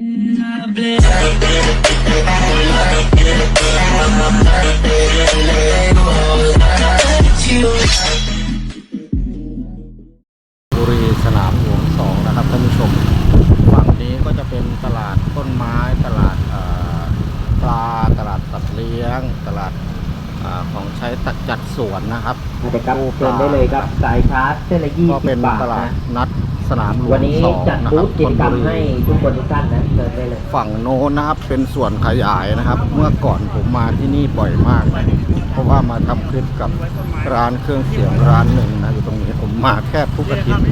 บุรีสนามหลวงสองนะครับท่านผู้ชม ฝั่งนี้ก็จะเป็นตลาดต้นไม้ตลาดเอ่อปลาตลาดสัตว์เลี้ยง ตลาดอาของใช้ตัดจัดสวนนะครับอาจจะครับตู้ปเชิญได้เลยครับสายชาร์จเส้นละยี่ก็สิเป็นบบาทตลาดนะนัด สนามหลววันงนี้สองจัดนะคบูรับธกิจกรรมธนบุให้ทุกคนทุกท่านนะเชิญได้เลยฝั่งโน้นนะครับเป็นส่วนขยายนะครับ เมื่อก่อนผมมาที่นี่บ่อยมาก เพราะว่ามาทำคลิปกับร้านเครื่องเสียงร้านหนึ่งนะอยู่ตรงนี้ผมมาแค่ทุกอาทิตย์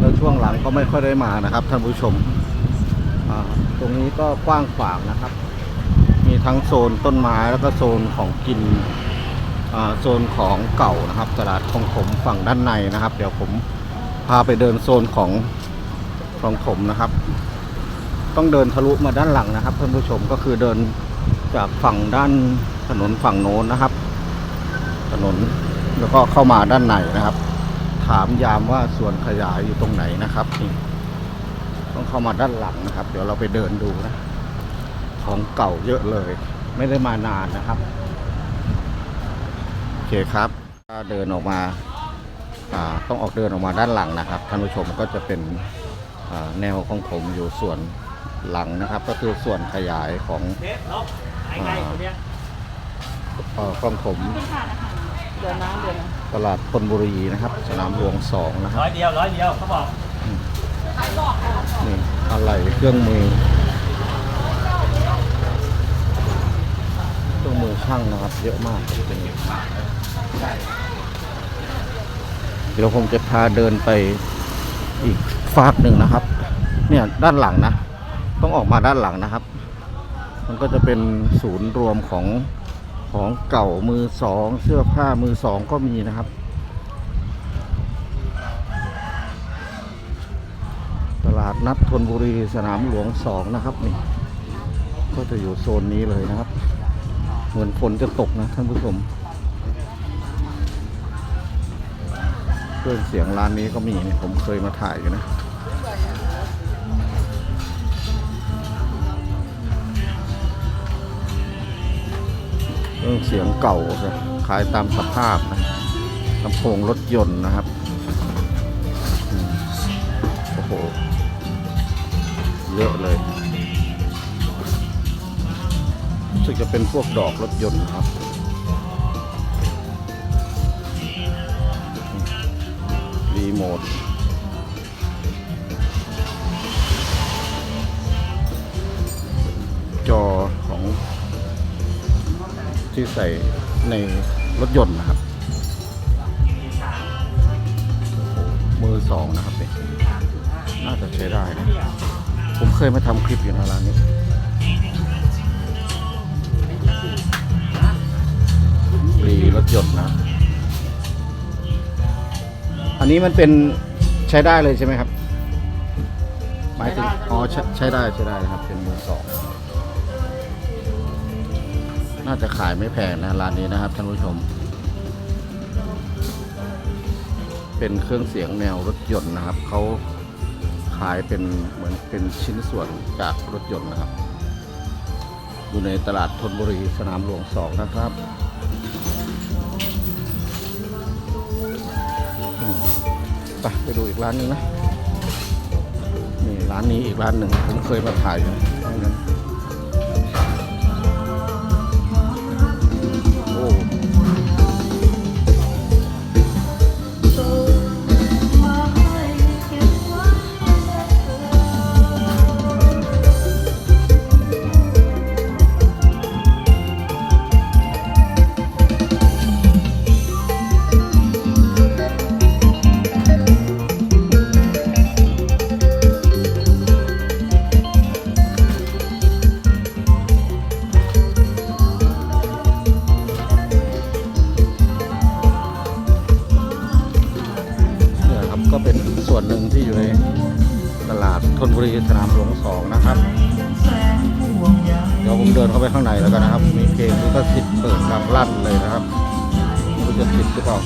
แล้วช่วงหลังก็ไม่ค่อยได้มานะครับท่านผู้ชมอ่าตรงนี้ก็กว้างขวางนะครับ มีทั้งโซนต้นไม้แล้วก็โซนของกิน อ่าโซนของเก่านะครับตลาดของผมฝั่งด้านในนะครับ เดี๋ยวผมพาไปเดินโซนของของผมนะครับ ต้องเดินทะลุมาด้านหลังนะครับท่านผู้ชมก็คือเดินจากฝั่งด้านถนนฝั่งโน้นนะครับ ถนนแล้วก็เข้ามาด้านในนะครับ ถามยามว่าส่วนขยายอยู่ตรงไหนนะครับนี่ต้องเข้ามาด้านหลังนะครับ เดี๋ยวเราไปเดินดูนะของเก่าเยอะเลย ไม่ได้มานานนะครับโอเคครับถ้าเดินออกมา ต้องออกเดินออกมาด้านหลังนะครับท่านผู้ชมก็จะเป็นอ่าแนวของผมอยู่ส่วนหลังนะครับ ก็คือส่วนขยายของอ่าเอ่อของผมเดือนน้ำเดือนน้ตลาดธนบุรีนะครับ สนามหลวงสองนะครับร้อยเดียวร้อยเดียวเขาบอกนี่อะไรเครื่องมือ เครื่องมือช่างนะครับ เยอะมากเป็นเดี๋ยวผมจะพาเดินไปอีกฟากหนึ่งนะครับ เนี่ยด้านหลังนะ ต้องออกมาด้านหลังนะครับ มันก็จะเป็นศูนย์รวมของของเก่ามือสองเสื้อผ้ามือสองก็มีนะครับ ตลาดนัดธนบุรีสนามหลวงสองนะครับนี่ก็จะอยู่โซนนี้เลยนะครับ เหมือนฝนจะตกนะท่านผู้ชม เครื่องเสียงร้านนี้ก็มีนี่ผมเคยมาถ่ายอยู่นะเครื่องเสียงเก่าครับขายตามสภาพนะลำโพงรถยนต์นะครับโอ้โหเยอะเลยรู้สึกจะเป็นพวกดอกรถยนต์ครับ จอของที่ใส่ในรถยนต์นะครับโอ้โหมือสองนะครับเนี่ยน่าจะใช้ได้นะผมเคยมาทำคลิปอยู่นะร้านนี้รีรถยนต์นะ อันนี้มันเป็นใช้ได้เลยใช่ไหมครับ หมายถึงอ๋อใช้ใช้ได้ใช้ได้นะครับ เป็นมือสองน่าจะขายไม่แพงนะร้านนี้นะครับท่านผู้ชม เป็นเครื่องเสียงแนวรถยนต์นะครับเขาขายเป็นเหมือนเป็นชิ้นส่วนจากรถยนต์นะครับ อยู่ในตลาดธนบุรีสนามหลวงสองนะครับ ไปดูอีกร้านหนึงนะนี่ร้านนี้อีกร้านหนึ่งผมเคยมาถ่ายอยู่ มีเกมนี้ก็สิบเปิดทำงลั่นเลยนะครับไม่รู้จะสิทธิ์หรือเปล่า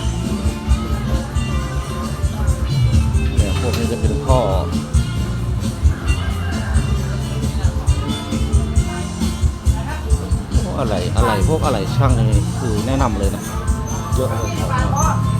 เนี่ยพวกนี้จะเป็นข้อพวกอะไรอะไรพวกอะไรช่างนี่คือแนะนำเลยนะเยอะเลยครับ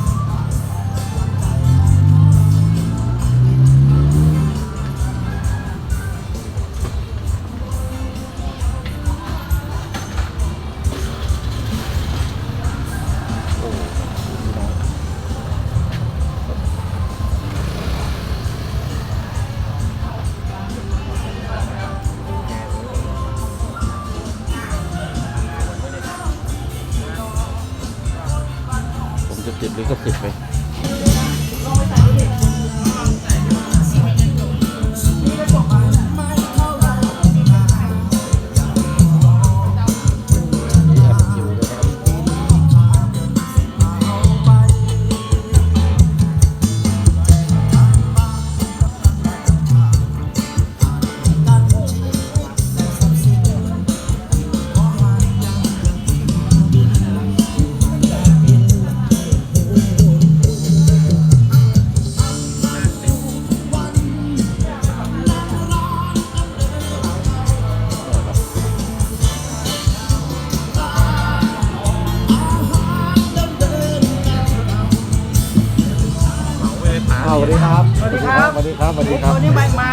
ครับสวัสดีครับสวัสดีครับวันนี้ไม่มา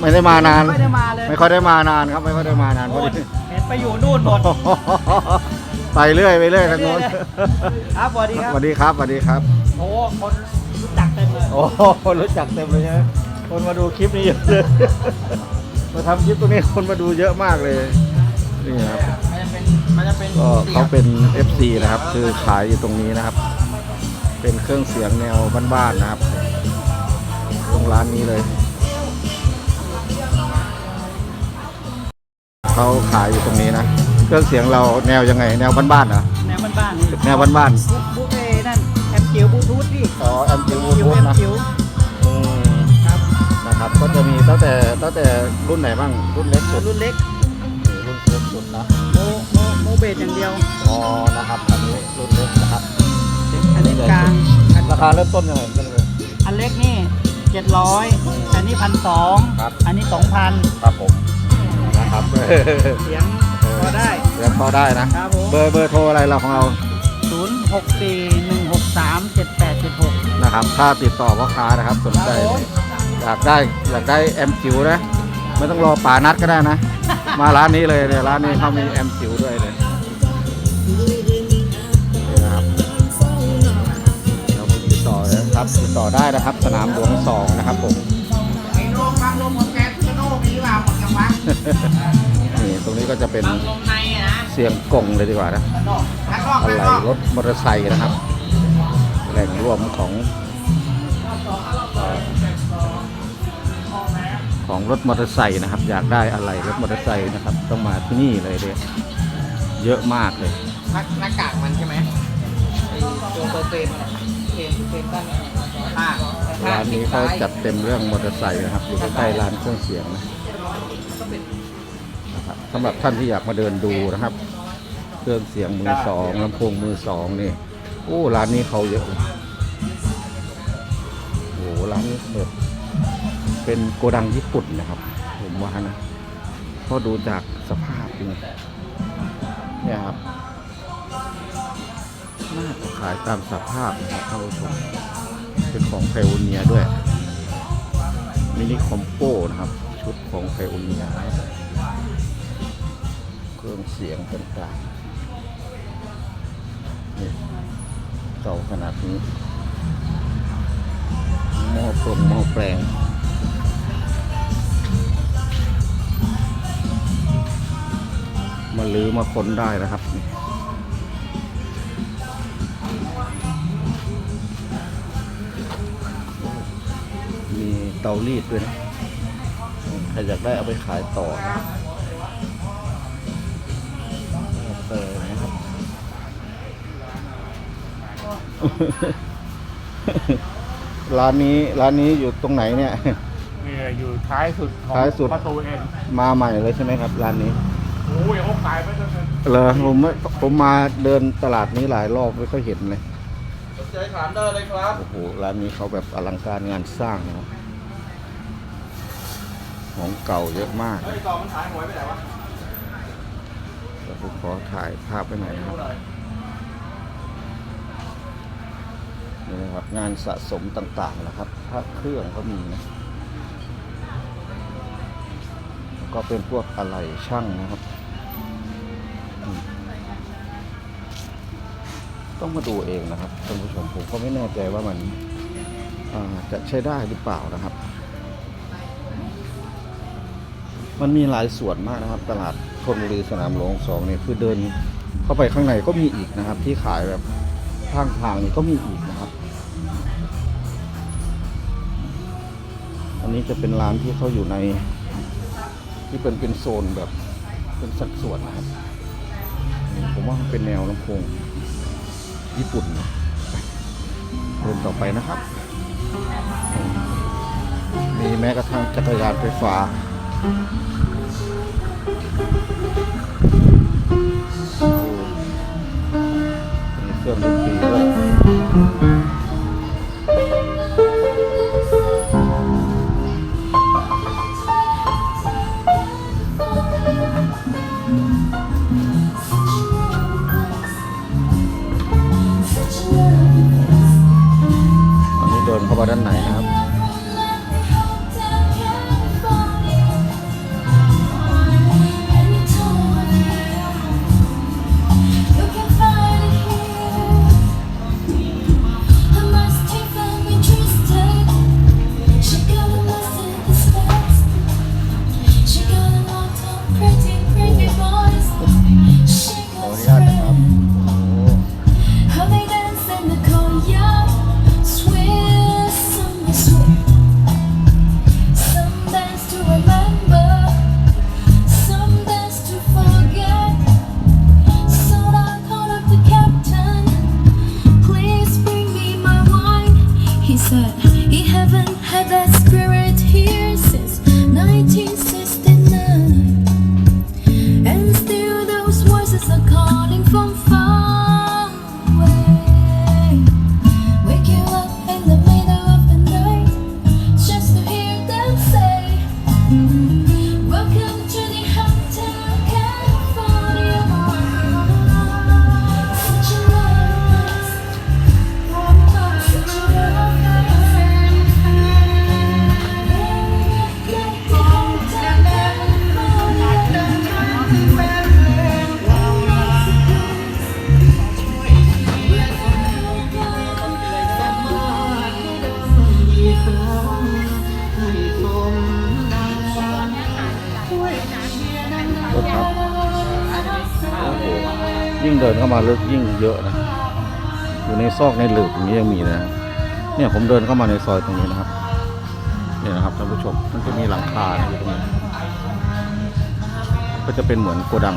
ไม่ได้มานาน ไม่ได้มาเลย ไม่ค่อยได้มานานครับ ไม่ค่อยได้มานานพอดีเห็นไปอยู่นู่นหมดไปเรื่อยไปเรื่อยทางโน้นครับสวัสดีครับสวัสดีครับสวัสดีครับโอ้คนรู้จักเต็มเลยโอ้โหคนรู้จักเต็มเลยใช่ไหมคนมาดูคลิปนี้เยอะเลยมาทำคลิปตรงนี้คนมาดูเยอะมากเลยนี่ครับมันจะเป็นมันจะเป็นก็เขาเป็น FC นะครับ คือขายอยู่ตรงนี้นะครับ เป็นเครื่องเสียงแนวบ้านๆนะครับต รงร้านนี้เลย เขาขายอยู่ตรงนี้นะ เครื่องเสียงเราแนวยังไง แนวบ้านๆเหรอ แนวบ้านๆนี่แนวบ้านบุ๊บุ๊เอนั่นแอมจิ๋วบลูทูธพี่ๆอ๋อแอมจิวจิ๋วบูแอธมนะจิ๋วอืมครับนะครับ ก็จะมีตั้งแต่ตั้งแต่รุ่นไหนบ้าง รุ่นเล็กสุดรุ่นเล็กรุ่นเล็กสุดนะ โมโมโมเบสอย่างเดียว อ๋อ นะครับอันนี้รุ่นเล็กนะครับ อันนี้กลางอันราคาเริ่มต้นยังไงกันเลยอันเล็กนี่เจ็ดร้อยอันนี้พันสองครับ อันนี้สองพันครับผมนะครับเสียงพอได้เรียนพอได้นะ ครับผมเบอร์เบอร์โทรอะไรเราของเราศูนย์หกสี่หนึ่งหกสามเจ็ดแปดเจ็ดหกนะครับ ถ้าติดต่อพ่อค้านะครับสนใจครับผมอยากได้อยากได้แอมจิ๋วนะไม่ต้องรอป่านัดก็ได้นะ มาร้านนี้เลยเนี่ยร้านนี้เขามีแอมจิ๋วด้วยเลย นะครับติดต่อได้นะครับ สนามหลวงสองนะครับผมไอโน่ฟังลมของแกพี่โน่มีว่าหมดยังวะนี่ตรงนี้ก็จะเป็นเสียงกงเลยดีกว่านะอะไรรถมอเตอร์ไซค์นะครับ แหล่งรวมของของรถมอเตอร์ไซค์นะครับ อยากได้อะไรรถมอเตอร์ไซค์นะครับ ต้องมาที่นี่เลยเนี่ยเยอะมากเลยหน้ากากมันใช่ไหมตัวเปอร์เซ็นต์ ร้านนี้เขาจัดเต็มเรื่องมอเตอร์ไซค์นะครับอยู่ใกล้ร้านเครื่องเสียงนะครับสำหรับท่านที่อยากมาเดินดูนะครับ เครื่องเสียงมือสองลำโพงมือสองนี่โอ้ร้านนี้เขาเยอะโอ้โหร้านนี้เปิดเป็นโกดังญี่ปุ่นนะครับ ผมว่านะเพราะดูจากสภาพนี่เนี่ยครับ น่าขายตามสภาพนะครับท่านผู้ชม เป็นของไพโอเนียด้วย มินิคอมโปนะครับ ชุดของไพโอเนียเครื่องเสียงต่างๆนี่เก่าขนาดนี้หม้อปรงหม้อแปลงมาลือมาค้นได้นะครับ เตารีดด้วยนะใครอยากได้เอาไปขายต่อนะเตอนะครับร้านนี้ร้านนี้อยู่ตรงไหนเนี่ย เนี่ยอยู่ท้ายสุดของท้ายสุด ประตูเอ็นมาใหม่เลยใช่ไหมครับ ร้านนี้โอ้ยเขาขายไปจนถึงเหรอผมไม่ผมมาเดินตลาดนี้หลายรอบไม่ค่อยเห็นเลยสนใจถามได้เลยครับ โอ้โหร้านนี้เขาแบบอลังการงานสร้างนะครับ ของเก่าเยอะมากเฮ้ต่อมันขายหวไปไหนวะสผมขอถ่ายภาพไปหน่อยนะครับนี่นะครับ งานสะสมต่างๆนะครับพระเครื่องก็มีนะก็เป็นพวกอะไหล่ช่างนะครับ ต้องมาดูเองนะครับท่านผู้ชมผมก็ไม่แน่ใจว่ามันจะใช้ได้หรือเปล่านะครับ มันมีหลายส่วนมากนะครับ ตลาดธนบุรีสนามหลวงสองเนี่ยคือเดินเข้าไปข้างในก็มีอีกนะครับ ที่ขายแบบข้างทางนี่ก็มีอีกนะครับ อันนี้จะเป็นร้านที่เขาอยู่ใน ที่เป็นเป็นโซนแบบเป็นสัดส่วนนะครับ ผมว่ามันเป็นแนวลำโพงญี่ปุ่นนะเดินต่อไปนะครับ มีแม้กระทั่งจักรยานไฟฟ้า มีเยิ่งเดินเข้ามาลึกยิ่งเยอะนะ อยู่ในซอกในหลืบอย่างนี้ยังมีนะ เนี่ยผมเดินเข้ามาในซอยตรงนี้นะครับ เนี่ยนะครับท่านผู้ชม มันจะมีหลังคานะอยู่ตรงนี้ ก็จะเป็นเหมือนโกดัง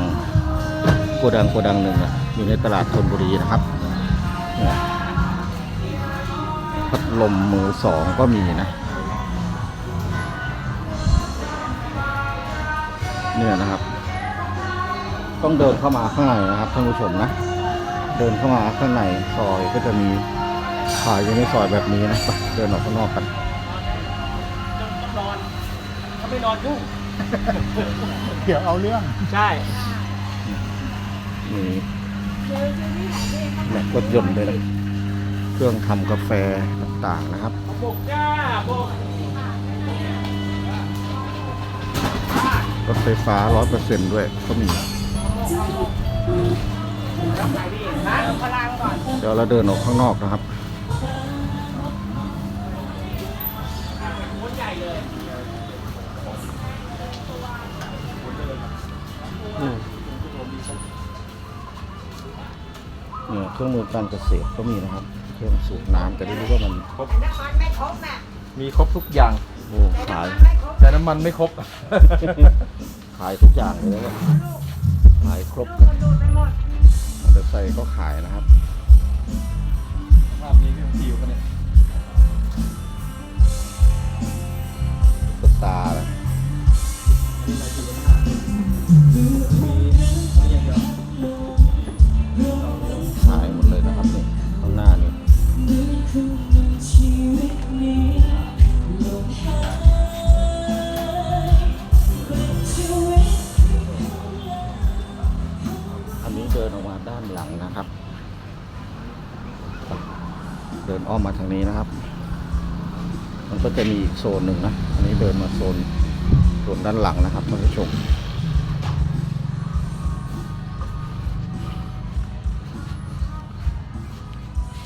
โกดังโกดังหนึ่งนะอยู่ในตลาดธนบุรีนะครับ พัดลมมือสองก็มีนะ เนี่ยนะครับ ต้องเดินเข้ามาข้างในนะครับท่านผู้ชมนะ เดินเข้ามาข้างในซอยก็จะมีขายอยู่ในซอยแบบนี้นะไปเดินออกข้างนอกกันนอนถ้าไม่นอนยุ่งเดี๋ยวเอาเรื่องใช่มีแม็กรถยนต์ด้วยนะเครื่องทำกาแฟต่างๆนะครับบกจ้าบกรถไฟฟ้าร้อยเปอร์เซ็นต์ด้วยก็มี เดี๋ยวเราเดินออกข้างนอกนะครับม้วนใหญ่เลยเนี่ยเครื่องมือการเกษตรก็มีนะครับ เครื่องสูบน้ำแต่ไม่รู้ว่ามันมีครบทุกอย่าง โอ้ขาย แต่น้ำมันไม่ครบ ขายทุกอย่างเลยนะขายครบเลยมอเตอร์ไซค์ก็ขายนะครับภาพนี้ก็ที่อยู่กันเนี่ยตุ๊กตานะข มมาทางนี้นะครับ มันก็จะมีอีกโซนหนึ่งนะ อันนี้เดินมาโซนโซนด้านหลังนะครับท่านผู้ชม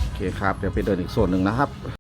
โอเคครับ เดี๋ยวไปเดินอีกโซนหนึ่งนะครับ